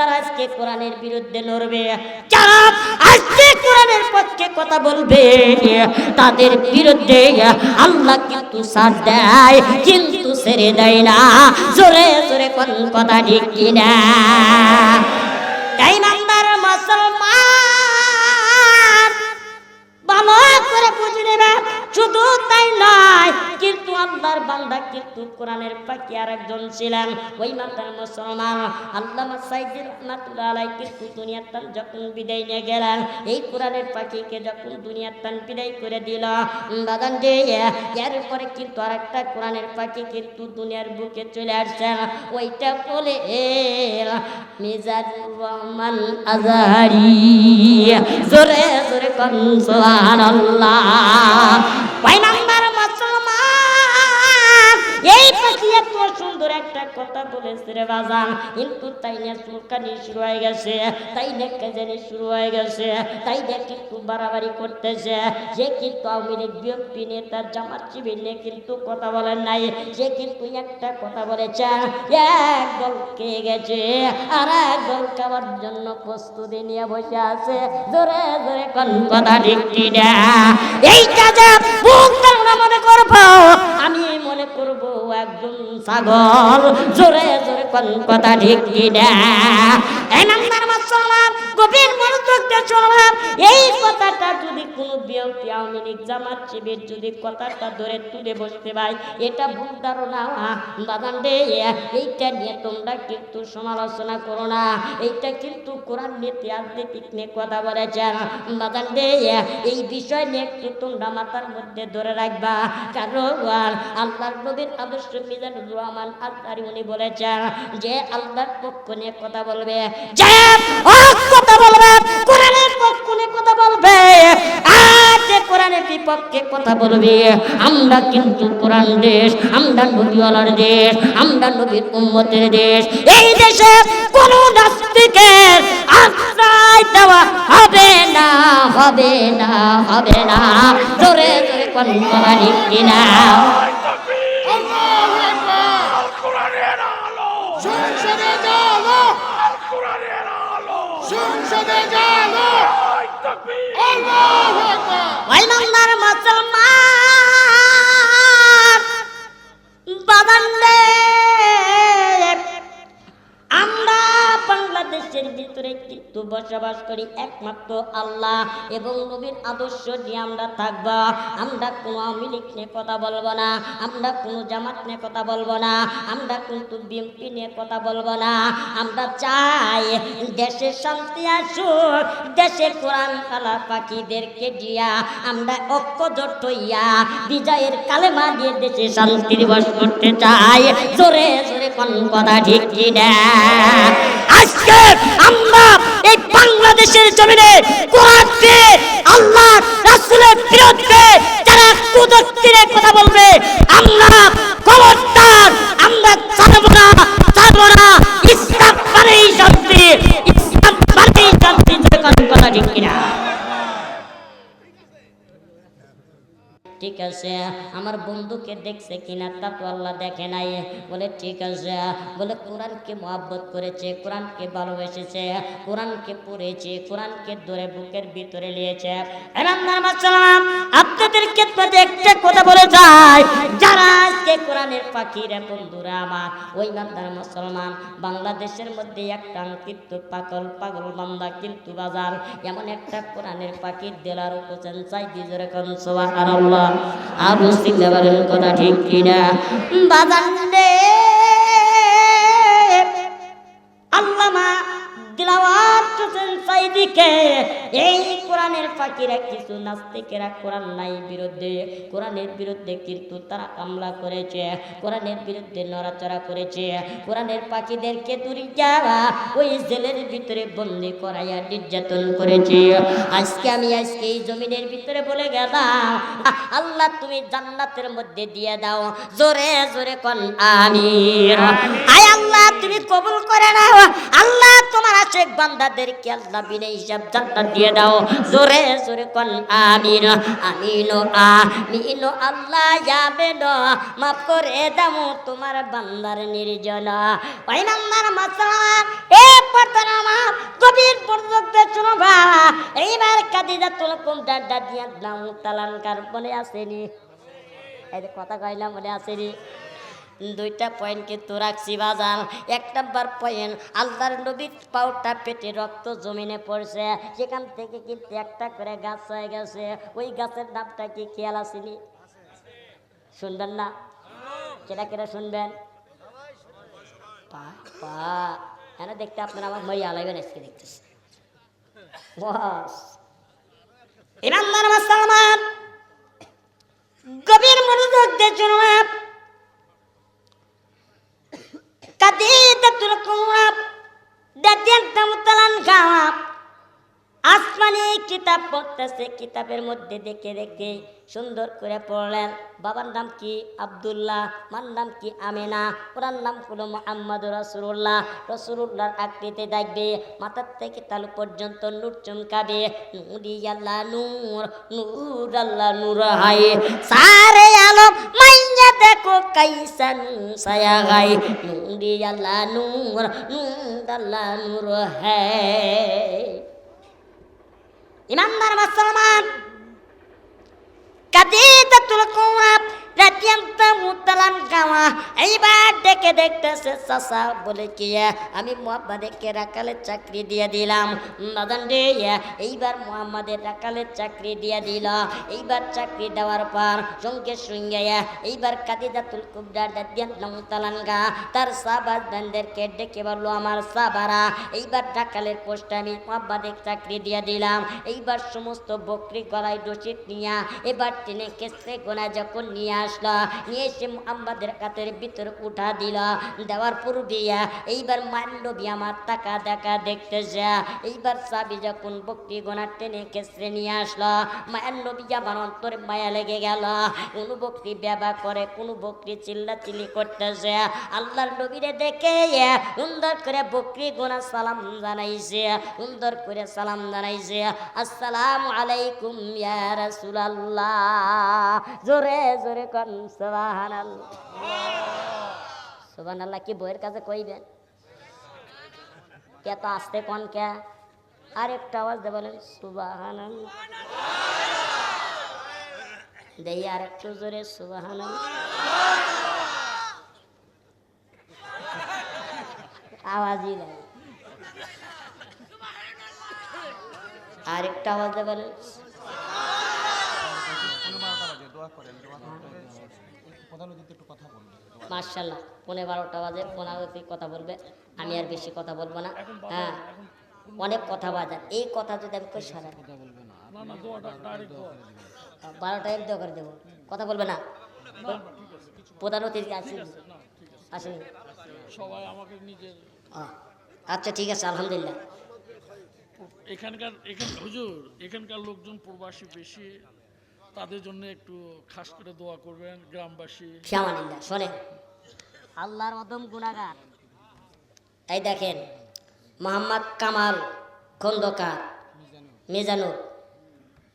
যারা আজকে কোরআনের বিরুদ্ধে লড়বে, যারা আজকে কোরআনের পক্ষে কথা বলবে, তাদের বিরুদ্ধে আল্লাহ কিন্তু সাথ দেয়, কিন্তু ছেড়ে দেয় না। জোরে জোরে কোন কথা ঠিক কিনা? তাই নাম্বার মুসলমান, ভালো করে বুঝে নেবে। শুধু তাই নয়, কিন্তু আল্লাহর বান্দা কিন্তু কোরআনের পাখি আর একজন ছিলেন। ওই মাতার মুসলমান আল্লাহ সাইদির রহমাতুল্লাহ আলাই কিন্তু দুনিয়ার তান যখন বিদায় নিয়ে গেলেন, এই কোরআনের পাখিকে যখন দুনিয়ার তান বিদায় করে দিল, বাগান যে এর পরে কিন্তু আর একটা কোরআনের পাখি কিন্তু দুনিয়ার বুকে চলে আসছেন। ওইটা বলে মিজানুর রহমান আজহারি জোরে জোরে কন, সুবহানাল্লাহ। কয় নাম্বার সুন্দর একটা কথা বলেছে রে বাজান। কিন্তু তাই না চুলকানি শুরু হয়ে গেছে। তাই না কেজানি শুরু হয়ে গেছে। তাই না কিন্তু বাড়াবাড়ি করতেছে। যে কিন্তু আওয়ামী লীগ বিএনপি নেতা জামাত শিবির নিয়ে কিন্তু কথা বলেন নাই। সে কিন্তু একটা কথা বলেছে, এক দল কে গেছে, আর এক দল জন্য প্রস্তুতি নিয়ে বসে আছে। জোরে জোরে কোন কথা ঠিক এই কাজে মনে করব। আমি মনে করব একজন ছাগল জোরে জোরে কোন কথা ঠিক এই এইটা নিয়ে তোমরা কিন্তু সমালোচনা করো না। এইটা কিন্তু কোরআন নীতি কথা বলেছেন বাদান রে, এই বিষয় নিয়ে একটু তোমরা মাথার মধ্যে ধরে রাখবা। কারণ আল্লাহর নবীর আদর্শ যে আল্লাহর কথা বলবে। কথা বলবে, কোরআনের কথা বলবে। আর যে কোরআনের কথা বলবে, আমরা কিন্তু কোরআন দেশ, আমরা নবীওয়ালার দেশ, আমরা নবীর উম্মতের দেশ। এই দেশে কোন নাস্তিকের আশ্রয় দেওয়া হবে না হবে না হবে না। জোরে জোরে কোন কিনা আল্লাহু আকবার কোরআনের আলো সংসদে যাও কোরআনের আলো সংসদে যাও ওই মুসলমান বাবান কিন্তু বসবাস করি একমাত্র আল্লাহ এবং নবীর আদর্শ নিয়ে আমরা থাকব, আমরা কোনো আওয়ামী লীগ নিয়ে কথা বলব না, আমরা কোনো জামাত নিয়ে কথা বলব না, আমরা কিন্তু বিএনপি নিয়ে কথা বলব না। আমরা চাই দেশে শান্তি আসুক, দেশে কোরআন কালা পাখিদেরকে দিয়া আমরা ঐক্যজোট হইয়া বিজয়ের কালেমা দিয়ে দেশে শান্তি দিবস করতে চাই। জোরে জোরে কোন কথা ঠিক কিনা? আজকে আমরা বাংলাদেশের জমিনে কোরআনকে আল্লাহ, রাসূলের বিরুদ্ধে যারা কুদক্তিরে কথা বলবে, আমরা খবরদার, আমরা ছাড়বো না ছাড়বো না, ইসলাম মানেই শান্তি। ঠিক আছে, আমার বন্ধুকে দেখছে কিনা তা তো আল্লাহ দেখে নাই। বলে, ঠিক আছে। বলে, কোরআনকে মহাব্বত করেছে, কোরআনকে ভালোবেসেছে, কোরআনকে পড়েছে, কোরআনকে ধরে বুকের ভিতরে নিয়েছে। আপনাদের ক্ষেত্রে একটা কথা বলে যায় যারা আজকে কোরআনের পাখিরা, বন্ধুরা আমার, ওই বান্দার মুসলমান, বাংলাদেশের মধ্যে একটা কিন্তু পাগল পাগল বান্দা কিন্তু বাজার, এমন একটা কোরআনের পাখির দেলার উপচেন চাই দিয়ে রেখেন সুবহানাল্লাহ। আর মুসলিম বলেন কথা ঠিক কিনা? বাজান রে আল্লামা দিলাওয়াত হোসেন সাইদিকে এই কোরআনের ফাঁকিরা কিছু নাস্তিকেরা কোরআন নাই বিরুদ্ধে কোরআনের বিরুদ্ধে কিন্তু তারা হামলা করেছে কোরআনের বিরুদ্ধে নড়াচড়া করেছে কোরআনের পাখিদেরকে দূরে যাওয়া ওই জেলের ভিতরে বন্দি করাইয়া নির্যাতন করেছে। আজকে আমি আজকে এই জমিনের ভিতরে বলে গেলাম আল্লাহ তুমি জান্নাতের মধ্যে দিয়ে দাও জোরে জোরে কন আমি আয় আল্লাহ তুমি কবুল করে নাও। আল্লাহ তোমার আশেক বান্দাদেরকে আল্লাহ বিনে হিসাব জান্নাত দিয়ে দাও। জোরে জোরে কল আমিন আমিন আমিন, আল্লাহ যাবেন মাফ করে দাও তোমার বান্দার নির্জন। ওই নাম্বার মাসালা এ পর্দা আমার কবির পর্যন্ত শুনো বা এইবার কাদিজা তোল কম দাদা দিয়া দাও তালান কার বলে আসেনি? এই কথা কইলাম বলে আসেনি? দুইটা পয়েন্ট কিন্তু রাখছি বাজার এক নাম্বার পয়েন্ট, আল্লাহর নবীর পাউটা পেটে রক্ত জমিনে পড়ছে। সেখান থেকে কিন্তু একটা করে গাছ হয়ে গেছে। ওই গাছের নামটা কি খেয়াল আসেনি? শুনবেন না? সেটা কেটে শুনবেন? এনে দেখতে আপনারা আমার মরিয়া আলাইবেন আজকে দেখতেছি। ইমানদার মুসলমান। গভীর মনোযোগ দিয়ে শুনলাম কিতাব পড়তেছে, কিতাবের মধ্যে দেখে দেখে সুন্দর করে পড়লেন। বাবার নাম কি? আব্দুল্লাহ। মার নাম কি? আমিনা। ওনার নাম হলো মোহাম্মদ রসুল্লাহ রসুল্লাহর আকৃতি দেখবে, মাথার থেকে তালু পর্যন্ত নূর চমকাবে। নুরি আল্লাহ নূর নূর আল্লাহ নূর হাই সারে আলম মাইয়া দেখো কাইসা সায়া গাই নুরি আল্লাহ নূর নূর আল্লাহ নূর হ্যায় ইমানদার মুসলমান। কাজে কুওয়াব রাতিয়ান্ত মুতালান গাওয়া। এইবার ডেকে দেখতেছে চাচা বলে কি, আমি মোহাম্মদকে রাকালের চাকরি দিয়ে দিলাম। বাদান রে, এইবার মোহাম্মদের রাকালের চাকরি দিয়ে দিল। এইবার চাকরি দেওয়ার পর সঙ্গে সঙ্গে এইবার কাদিদাতুল কুবরা রাতিয়ান্ত মুতালান গা। তার সাবাজ বান্দেরকে ডেকে বলল, আমার সাবারা এইবার রাকালের পোস্টে আমি মোহাম্মদের চাকরি দিয়ে দিলাম। এইবার সমস্ত বকরি গলায় ডসিট নিয়া, এবার টেনে কেসে গোনা যখন নিয়ে আসলো। নিয়ে এসে মোহাম্মদের কাতের ভিতরে উঠা দিল। দেওয়ার পূর্বিয়া এইবার মান্ডবী আমার টাকা দেখা দেখতেছে এইবার সাবি যখন বকরি গোনা টেনে কেসরে নিয়ে আসলো মায়ের নবী আমার অন্তরে মায়া লেগে গেল। কোনো ব্যবহার করে, কোনো করতেছে আল্লাহর নবীরে দেখে সুন্দর করে বকরি গোনা সালাম জানাইছে সুন্দর করে সালাম জানাইছে আসসালামু আলাইকুম ইয়া রাসূলুল্লাহ। জোরে জোরে কোন সুবহানাল্লাহ। সুবহানাল্লাহ কি বইয়ের কাছে কইবেন কে তো আসতে কোন কে? আর একটা আওয়াজ দে বলেন, সুবহানাল্লাহ। দেই আর একটু জোরে, সুবহানাল্লাহ। আওয়াজই নাই। আরেকটা আওয়াজ দে বলেন মার্শাল্লাহ পনেরো বারোটা বাজে পনেরো কথা বলবে আমি আর বেশি কথা বলব না। হ্যাঁ অনেক কথা বাজার এই কথা যদি আমি কই সারা বারোটা এক করে দেবো। কথা বলবে না? প্রধান অতিথি আসেনি। আসেনি। সবাই আমাকে নিজের আচ্ছা ঠিক আছে আলহামদুলিল্লাহ। এখানকার এখান হুজুর এখানকার লোকজন প্রবাসী বেশি। তাদের জন্য একটু খাস করে দোয়া করবেন গ্রামবাসী। শোনেন। আল্লাহর অদম গুণাগার এই দেখেন মোহাম্মদ কামাল খন্দকার মিজানুর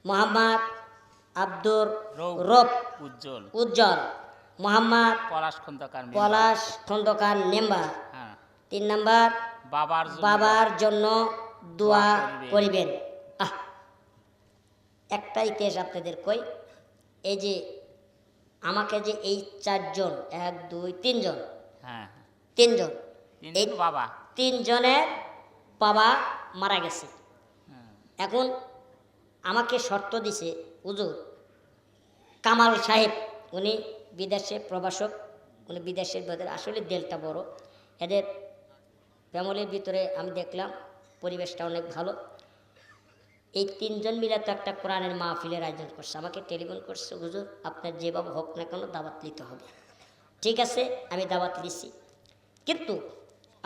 মোহাম্মদ আব্দুর রব উজ্জ্বল। উজ্জ্বল মোহাম্মদ পলাশ খন্দকার পলাশ খন্দকার নেম্বার হ্যাঁ। তিন নাম্বার বাবার বাবার জন্য দোয়া করিবেন। একটা ইতিহাস আপনাদের কই? এই যে আমাকে যে এই চারজন এক দুই তিনজন। হ্যাঁ। তিনজন। এই বাবা। তিনজনের বাবা মারা গেছে। এখন আমাকে শর্ত দিছে হুজুর কামাল সাহেব উনি বিদেশে প্রবাসক উনি বিদেশের ভেতরে আসলে দেলটা বড়। এদের ফ্যামিলির ভিতরে আমি দেখলাম পরিবেশটা অনেক ভালো। এই তিনজন মিলে তো একটা কোরআনের মাহফিলের আয়োজন করছে। আমাকে টেলিফোন করছে, হুজুর, আপনার যেভাবে হোক না কেন দাওয়াত নিতে হবে। ঠিক আছে, আমি দাওয়াত দিছি কিন্তু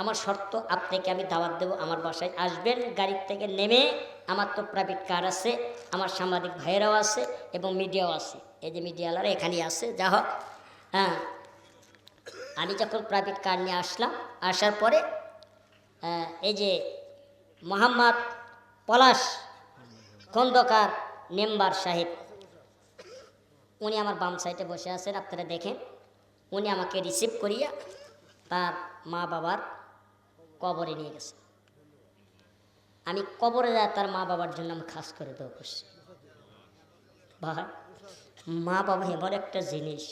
আমার শর্ত, আপনাকে আমি দাওয়াত দেবো, আমার বাসায় আসবেন, গাড়ির থেকে নেমে আমার তো প্রাইভেট কার আছে, আমার সাংবাদিক ভাইয়েরাও আছে এবং মিডিয়াও আছে। এই যে মিডিয়ালারা এখানেই আছে, যা হোক হ্যাঁ। আমি যখন প্রাইভেট কার নিয়ে আসলাম, আসার পরে এই যে মোহাম্মদ পলাশ খন্দকার মেম্বার সাহেব। উনি আমার বাম সাইডে বসে আছেন, আপনারা দেখেন। উনি আমাকে রিসিভ করিয়া তার মা বাবার কবরে নিয়ে গেছে। আমি কবরে যায় তার মা বাবার জন্য আমি খাস করে দোয়া করছি। ভাই, মা বাবা এমন একটা জিনিস,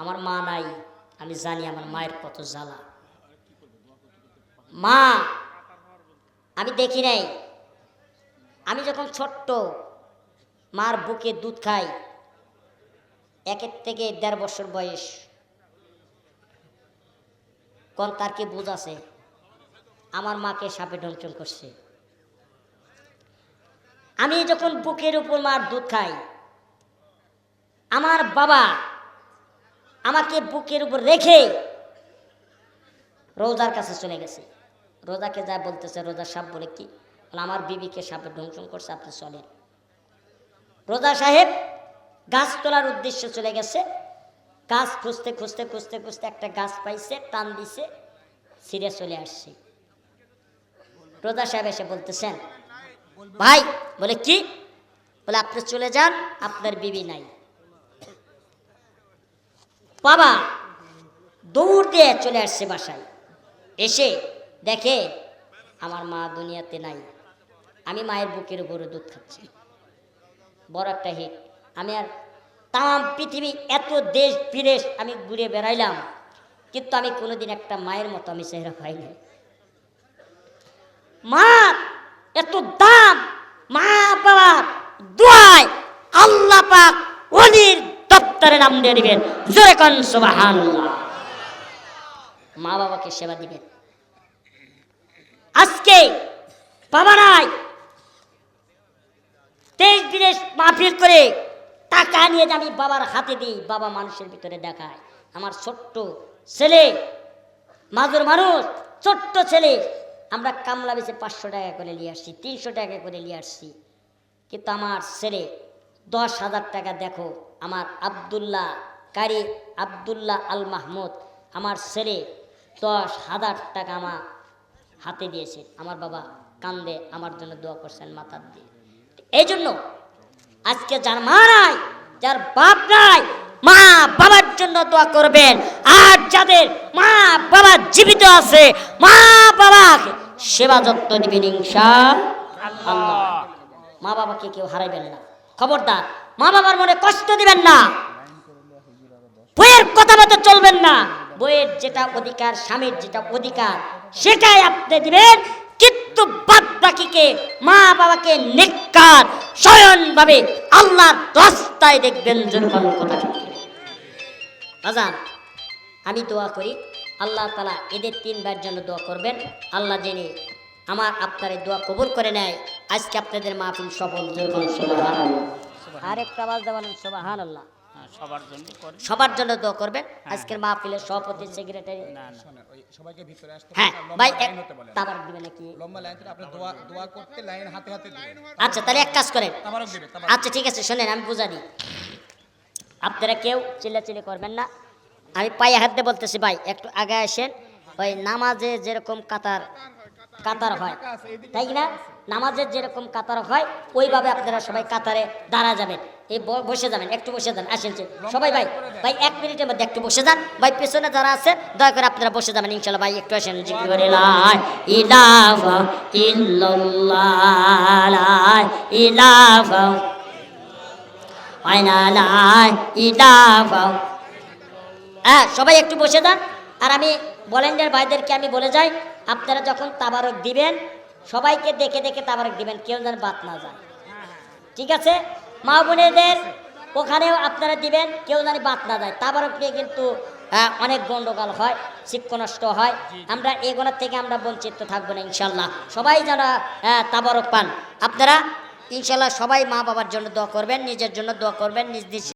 আমার মা নাই, আমি জানি আমার মায়ের কত জ্বালা। মা, আমি দেখি নাই আমি যখন ছোট্ট, মার বুকে দুধ খাই, একের থেকে দেড় বছর বয়স, কোন তার কি বুঝ আছে? আমার মাকে সাপে ডংচন করছে। আমি যখন বুকের উপর মার দুধ খাই, আমার বাবা আমাকে বুকের উপর রেখে রোজার কাছে চলে গেছে। রোজাকে যা বলতেছে রোজা সাপ বলে কি? আমার বিবিকে সাপে ধ্বংসন করছে, আপনি চলেন। রোজা সাহেব, গাছ তোলার উদ্দেশ্যে চলে গেছে। গাছ খুঁজতে খুঁজতে খুঁজতে খুঁজতে একটা গাছ পাইছে, টান দিছে, ছিঁড়ে চলে আসছে। রোজা সাহেব এসে বলতেছেন, ভাই, বলে, কি? বলে, আপনি চলে যান, আপনার বিবি নাই। বাবা দৌড় দিয়ে চলে আসছে বাসায়। এসে দেখে, আমার মা দুনিয়াতে নাই। আমি মায়ের বুকের উপরে দুধ খাচ্ছি। বড় একটা হিট। আমি আর তাম পৃথিবী, এত দেশ বিদেশ আমি ঘুরে বেড়াইলাম, কিন্তু আমি কোনোদিন একটা মায়ের মতো আমি চেহারা পাই নাই। মা, এত দাম মা বাবার দোয়ায় আল্লাহ পাক অলির দপ্তরে নাম দিয়ে দিবেন। জোরে কন, সুবহানাল্লাহ। মা বাবাকে সেবা দিবেন। আজকে বাবা নাই দেশ বিদেশ মাহফিল করে টাকা নিয়ে আমি বাবার হাতে দিই, বাবা মানুষের ভিতরে দেখায়। আমার ছোট্ট ছেলে মাজুর মানুষ, ছোট্ট ছেলে, আমরা কামলা বেছে পাঁচশো টাকা করে নিয়ে আসছি, তিনশো টাকা করে নিয়ে আসছি। কিন্তু আমার ছেলে, দশ হাজার টাকা দেখো, আমার আবদুল্লাহ কারি, আবদুল্লাহ আল মাহমুদ, আমার ছেলে দশ হাজার টাকা আমার হাতে দিয়েছে। আমার বাবা কান্দে, আমার জন্য দোয়া করছেন মাথার দিয়ে। এই জন্য আজকে যার মা নাই যার বাপ নাই, মা বাবার জন্য দোয়া করবেন। আর যাদের মা বাবা জীবিত আছে, মা বাবাকে সেবা যত্ন দিবেন ইনশা আল্লাহ মা বাবাকে কেউ হারাইবেন না। খবরদার, মা বাবার মনে কষ্ট দিবেন না। বইয়ের কথা মতো চলবেন না। বইয়ের যেটা অধিকার, স্বামীর যেটা অধিকার, সেটাই আপনি দিবেন। বাদ বাকিকে মা বাবাকে স্বয়ংভাবে আল্লাহর রাস্তায় দেখবেন যখন কথা বাজান আমি দোয়া করি আল্লাহ তালা এদের তিনবার জন্য দোয়া করবেন। আল্লাহ জেনে আমার আপনার দোয়া কবুল করে নেয়। আজকে আপনাদের মাহফিল সফল যখন আরেকটা আওয়াজ দেওয়ান সোবাহান আল্লাহ সবার জন্য সবার জন্য দোয়া করবেন আজকের মাহফিলের সভাপতি সেক্রেটারি না না সবাইকে ভিতরে আসতে হ্যাঁ ভাই লম্বা এক লাইন হতে বলেন। তাবার দিবে নাকি? লম্বা লাইন আপনি দোয়া দোয়া করতে লাইন হাতে হাতে দিবেন আচ্ছা তাহলে এক কাজ করেন। তাবারক আচ্ছা ঠিক আছে শোনেন আমি বুঝা দিই। আপনারা কেউ চিল্লাচিল্লি করবেন না। আমি পায়ে হাত দিয়ে বলতেছি ভাই একটু আগে আসেন। ওই নামাজে যেরকম কাতার কাতার হয়। তাই না? নামাজের যেরকম কাতার হয় ওইভাবে আপনারা সবাই কাতারে দাঁড়া যাবেন। এই বসে যাবেন একটু বসে যান আসেন সবাই ভাই ভাই এক মিনিটের মধ্যে একটু বসে যান। ভাই পেছনে যারা আছে দয়া করে আপনারা বসে যাবেন ইনশাল্লাহ ভাই একটু আসেন জিকির করে ইল্লাল্লাহ হ্যাঁ সবাই একটু বসে যান। আর আমি ভলেন্টিয়ার ভাইদেরকে আমি বলে যাই আপনারা যখন তাবারক দিবেন সবাইকে দেখে দেখে তাবারক দিবেন কেউ যেন বাদ না যায়। ঠিক আছে? মা বোনেদের ওখানেও আপনারা দিবেন কেউ জানি বাদ না যায় তাবারক নিয়ে কিন্তু অনেক গণ্ডগোল হয় শিক্ষ নষ্ট হয়। আমরা এগুলোর থেকে আমরা বঞ্চিত থাকব না ইনশাল্লাহ সবাই যারা তাবারক পান আপনারা ইনশাল্লাহ সবাই মা বাবার জন্য দোয়া করবেন নিজের জন্য দোয়া করবেন নিজ নিজ